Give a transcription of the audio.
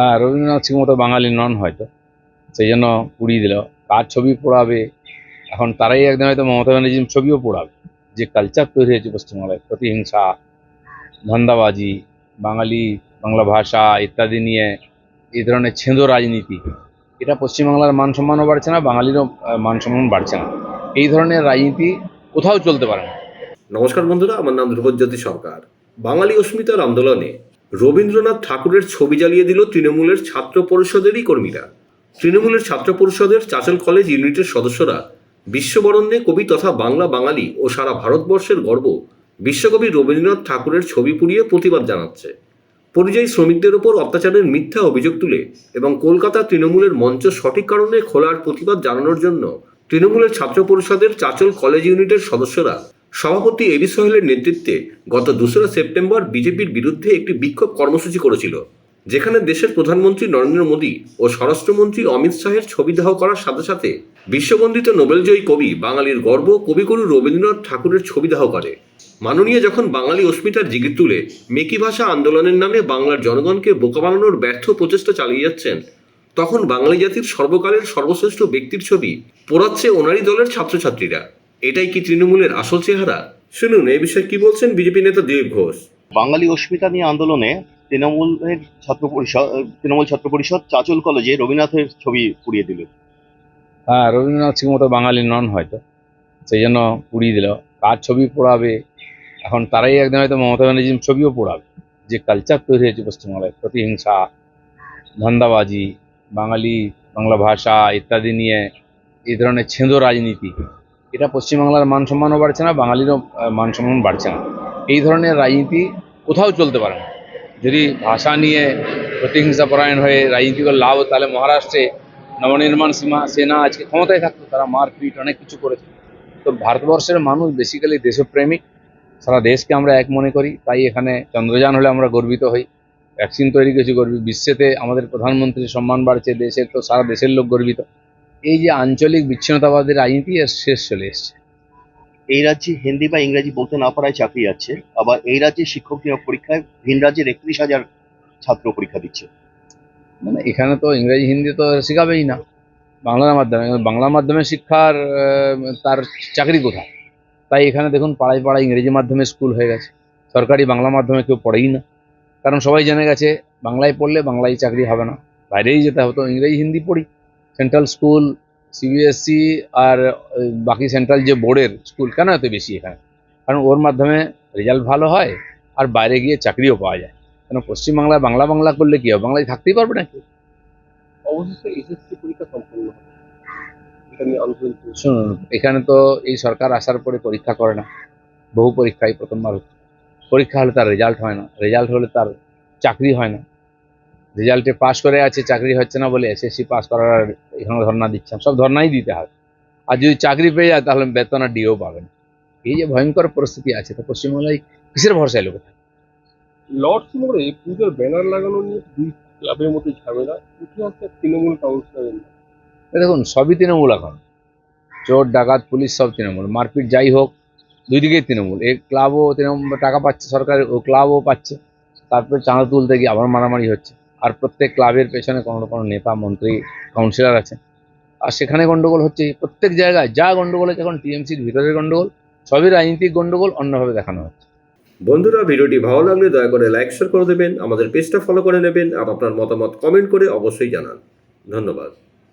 হ্যাঁ রবীন্দ্রনাথ সিং মতো বাঙালি নন হয়তো। সেই জন্য পুড়িয়ে দিল। কার ছবি পোড়াবে? এখন তারাই একদিন হয়তো মমতা ব্যানার্জির ছবিও পোড়াবে। যে কালচার তৈরি হয়েছে পশ্চিমবাংলায় প্রতিহিংসা, ধান্দাবাজি, বাঙালি বাংলা ভাষা ইত্যাদি নিয়ে এই ধরনের ছেঁদো রাজনীতি, এটা পশ্চিমবাংলার মান সম্মানও বাড়ছে না, বাঙালিরও মান সম্মান বাড়ছে না। এই ধরনের রাজনীতি কোথাও চলতে পারে না। নমস্কার বন্ধুরা, আমার নাম ধ্রুবজ্যোতি সরকার। বাঙালি অস্মিতার আন্দোলনে রবীন্দ্রনাথ ঠাকুরের ছবি জ্বালিয়ে দিল তৃণমূলের ছাত্র পরিষদেরই কর্মীরা। তৃণমূলের ছাত্র পরিষদের চাচল কলেজ ইউনিটের সদস্যরা বিশ্ববরণ্যে কবি তথা বাংলা বাঙালি ও সারা ভারতবর্ষের গর্ব বিশ্বকবি রবীন্দ্রনাথ ঠাকুরের ছবি পুড়িয়ে প্রতিবাদ জানাচ্ছে। পরিযায়ী শ্রমিকদের ওপর অত্যাচারের মিথ্যা অভিযোগ তুলে এবং কলকাতা তৃণমূলের মঞ্চ সঠিক কারণে খোলার প্রতিবাদ জানানোর জন্য তৃণমূলের ছাত্র পরিষদের চাচল কলেজ ইউনিটের সদস্যরা সভাপতি এবি সোহেলের নেতৃত্বে গত দোসরা সেপ্টেম্বর বিজেপির বিরুদ্ধে একটি বিক্ষোভ কর্মসূচি করেছিল, যেখানে দেশের প্রধানমন্ত্রী নরেন্দ্র মোদী ও স্বরাষ্ট্রমন্ত্রী অমিত শাহের ছবি দাহ করার সাথে সাথে বিশ্ববন্দিত নোবেলজয়ী কবি বাঙালির গর্ব কবিগুরু রবীন্দ্রনাথ ঠাকুরের ছবি দাহ করে। মাননীয় যখন বাঙালি অস্মিতার জিগির তুলে মেকি ভাষা আন্দোলনের নামে বাংলার জনগণকে বোকা বানানোর ব্যর্থ প্রচেষ্টা চালিয়ে যাচ্ছেন, তখন বাঙালি জাতির সর্বকালের সর্বশ্রেষ্ঠ ব্যক্তির ছবি পোড়াচ্ছে ওনারই দলের ছাত্রছাত্রীরা। এটাই কি তৃণমূলের আসল চেহারা? শুনুন এই বিষয়ে কি বলছেন বিজেপি নেতা দিলীপ ঘোষ? বাঙালি অস্মিতা নিয়ে আন্দোলনে তৃণমূলের ছাত্র পরিষদ তৃণমূল ছাত্র পরিষদ চাচল কলেজে রবীন্দ্রনাথের ছবি পুড়িয়ে দিল। হ্যাঁ রবীন্দ্রনাথ সিং মতো বাঙালি নন হয়তো সেই জন্য পুড়িয়ে দিল। কার ছবি পোড়াবে? এখন তারাই একদিন হয়তো মমতা ব্যানার্জির ছবিও পোড়াবে। যে কালচার তৈরি হয়েছে পশ্চিমবাংলায় প্রতিহিংসা ধান্দাবাজি বাঙালি বাংলা ভাষা ইত্যাদি নিয়ে এই ধরনের ছেঁদো রাজনীতি। এটা পশ্চিমবাংলার মান সম্মানও বাড়ছে না, বাঙালিরও মান সম্মান বাড়ছে না। এই ধরনের রাজনীতি কোথাও চলতে পারে না। যদি ভাষা নিয়ে প্রতিহিংসা পরায়ণ হয়ে রাজনীতি করে লাভ তাহলে মহারাষ্ট্রে নবনির্মাণ সীমা, সেনা আজকে ক্ষমতায় থাকতো, তারা মারপিট, অনেক কিছু করেছে। তো ভারতবর্ষের মানুষ বেসিক্যালি দেশপ্রেমিক। সারা দেশকে আমরা এক মনে করি, তাই এখানে চন্দ্রযান হলে আমরা গর্বিত হই। ভ্যাকসিন তৈরি করেছি গর্বিত বিশ্বেতে আমাদের প্রধানমন্ত্রীর সম্মান বাড়ছে, দেশের তো সারা দেশের লোক গর্বিত। এই যে আঞ্চলিক বিচ্ছিন্নতাবাদের রাজনীতি এর শেষ চলে এসছে। এই রাজ্যে হিন্দি বা ইংরেজি বলতে না পারায় চাকরি যাচ্ছে আবার এই রাজ্যে শিক্ষক নিয়োগ পরীক্ষায় ভিন রাজ্যের একত্রিশ হাজার ছাত্র পরীক্ষা দিচ্ছে। মানে এখানে তো ইংরেজি হিন্দি তো শেখাবেই না। বাংলার মাধ্যমে বাংলা মাধ্যমে শিক্ষার তার চাকরি কোথায়? তাই এখানে দেখুন পাড়ায় পাড়ায় ইংরেজি মাধ্যমে স্কুল হয়ে গেছে। সরকারি বাংলা মাধ্যমে কেউ পড়েই না। কারণ সবাই জেনে গেছে বাংলায় পড়লে বাংলায় চাকরি হবে না। বাইরেই যেতে হতো ইংরেজি হিন্দি পড়ি। সেন্ট্রাল স্কুল সিবিএসসি আর বাকি সেন্ট্রাল যে বোর্ডের স্কুল কেন এত বেশি এখানে? কারণ ওর মাধ্যমে রেজাল্ট ভালো হয় আর বাইরে গিয়ে চাকরিও পাওয়া যায়। কেন পশ্চিমবাংলায় বাংলা বাংলা করলে কি হবে? বাংলায় থাকতেই পারবে না কেউ অবশেষে এসএসসি পরীক্ষা সম্পন্ন। শুনুন এখানে তো এই সরকার আসার পরে পরীক্ষা করে না। বহু পরীক্ষায় প্রথমবার হচ্ছে। পরীক্ষা হলে তার রেজাল্ট হয় না। রেজাল্ট হলে তার চাকরি হয় না। রেজাল্টে পাশ করে আছে চাকরি হচ্ছে না বলে এসএসসি পাস করার এখানে ধর্ণা দিচ্ছেন সব ধর্নাই দিতে হবে। আর যদি চাকরি পেয়ে যায় তাহলে বেতন আর ডিও পাবেন। এই যে ভয়ঙ্কর পরিস্থিতি আছে তো পশ্চিমবাংলায় কিসের ভরসায় লোক থাকে? লর্ডস মোড়ে পুজোর ব্যানার লাগানো নিয়ে দুই ক্লাবের মধ্যে ঝামেলা তৃণমূল কাউন্সিলরের দেখুন সবই তৃণমূল এখন। চোর ডাকাত পুলিশ সব তৃণমূল মারপিট যাই হোক দুই দিকেই তৃণমূল। এই ক্লাবও তৃণমূল টাকা পাচ্ছে সরকার ও ক্লাবও পাচ্ছে। তারপরে চাঁদা তুলতে গিয়ে আবার মারামারি হচ্ছে। আর প্রত্যেক ক্লাবের পেছনে কোনো না কোনো নেতা, মন্ত্রী কাউন্সিলর আছে। আর সেখানে গণ্ডগোল হচ্ছে, প্রত্যেক জায়গায় যা গন্ডগোল আছে, এখন টিএমসির ভিতরের গন্ডগোল, সবই রাজনৈতিক গণ্ডগোল অন্যভাবে দেখানো হচ্ছে। বন্ধুরা, ভিডিওটি ভালো লাগলে দয়া করে লাইক শেয়ার করে দেবেন, আমাদের পেজটা ফলো করে নেবেন, আর আপনার মতামত কমেন্ট করে অবশ্যই জানান। ধন্যবাদ।